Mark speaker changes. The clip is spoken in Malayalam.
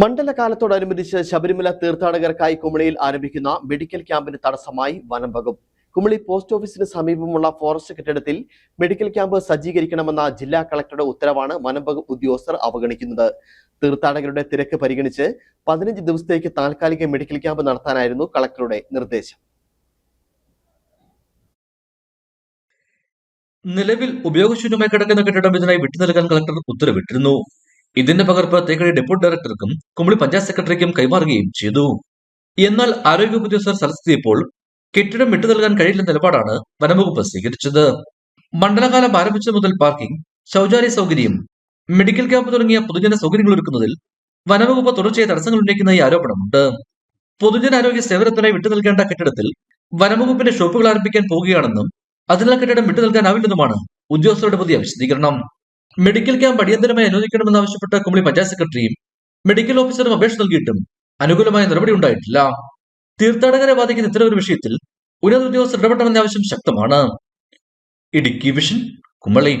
Speaker 1: മണ്ഡലകാലത്തോടനുബന്ധിച്ച് ശബരിമല തീർത്ഥാടകർക്കായി കുമളിയിൽ ആരംഭിക്കുന്ന മെഡിക്കൽ ക്യാമ്പിന് തടസ്സമായി വനം വകുപ്പ്. കുമളി പോസ്റ്റ് ഓഫീസിന് സമീപമുള്ള ഫോറസ്റ്റ് കെട്ടിടത്തിൽ മെഡിക്കൽ ക്യാമ്പ് സജ്ജീകരിക്കണമെന്ന ജില്ലാ കളക്ടറുടെ ഉത്തരവാണ് വനം വകുപ്പ് ഉദ്യോഗസ്ഥർ അവഗണിക്കുന്നത്. തീർത്ഥാടകരുടെ തിരക്ക് പരിഗണിച്ച് പതിനഞ്ച് ദിവസത്തേക്ക് താൽക്കാലിക മെഡിക്കൽ ക്യാമ്പ് നടത്താനായിരുന്നു കളക്ടറുടെ നിർദ്ദേശം.
Speaker 2: നിലവിൽ ഉപയോഗശൂന്യമായി കിടക്കുന്ന കെട്ടിടം ഇതിനായി വിട്ടു നൽകാൻ കളക്ടർ ഉത്തരവിട്ടിരുന്നു. ഇതിന്റെ പകർപ്പ് തേക്കടി ഡെപ്യൂട്ടി ഡയറക്ടർക്കും കുമളി പഞ്ചായത്ത് സെക്രട്ടറിക്കും കൈമാറുകയും ചെയ്തു. എന്നാൽ ആരോഗ്യ ഉദ്യോഗസ്ഥർ സ്ഥലത്തെത്തിയപ്പോൾ കെട്ടിടം വിട്ടു നൽകാൻ കഴിയില്ലെന്ന നിലപാടാണ് വനംവകുപ്പ് സ്വീകരിച്ചത്. മണ്ഡലകാലം ആരംഭിച്ചത് മുതൽ പാർക്കിംഗ് ശൗചാലയ സൗകര്യം മെഡിക്കൽ ക്യാമ്പ് തുടങ്ങിയ പൊതുജന സൗകര്യങ്ങൾ ഒരുക്കുന്നതിൽ വനംവകുപ്പ് തുടർച്ചയായി തടസ്സങ്ങൾ ഉന്നയിക്കുന്ന ഈ ആരോപണമുണ്ട്. പൊതുജനാരോഗ്യ സേവനത്തിനായി വിട്ടു നൽകേണ്ട കെട്ടിടത്തിൽ വനംവകുപ്പിന്റെ ഷോപ്പുകൾ ആരംഭിക്കാൻ പോവുകയാണെന്നും അതിനാൽ കെട്ടിടം വിട്ടു നൽകാനാവില്ലെന്നുമാണ് ഉദ്യോഗസ്ഥരുടെ പുതിയ വിശദീകരണം. മെഡിക്കൽ ക്യാമ്പ് അടിയന്തരമായി അനുവദിക്കണമെന്ന് ആവശ്യപ്പെട്ട കുമളി പഞ്ചായത്ത് സെക്രട്ടറിയും മെഡിക്കൽ ഓഫീസറും അപേക്ഷ നൽകിയിട്ടും അനുകൂലമായ നടപടി ഉണ്ടായിട്ടില്ല. തീർത്ഥാടകരെ ബാധിക്കുന്ന ഇത്തരം ഒരു വിഷയത്തിൽ ഉന്നത ഉദ്യോഗസ്ഥർ ഇടപെടണമെന്ന ആവശ്യം ശക്തമാണ്. ഇടുക്കി വിഷൻ കുമളി.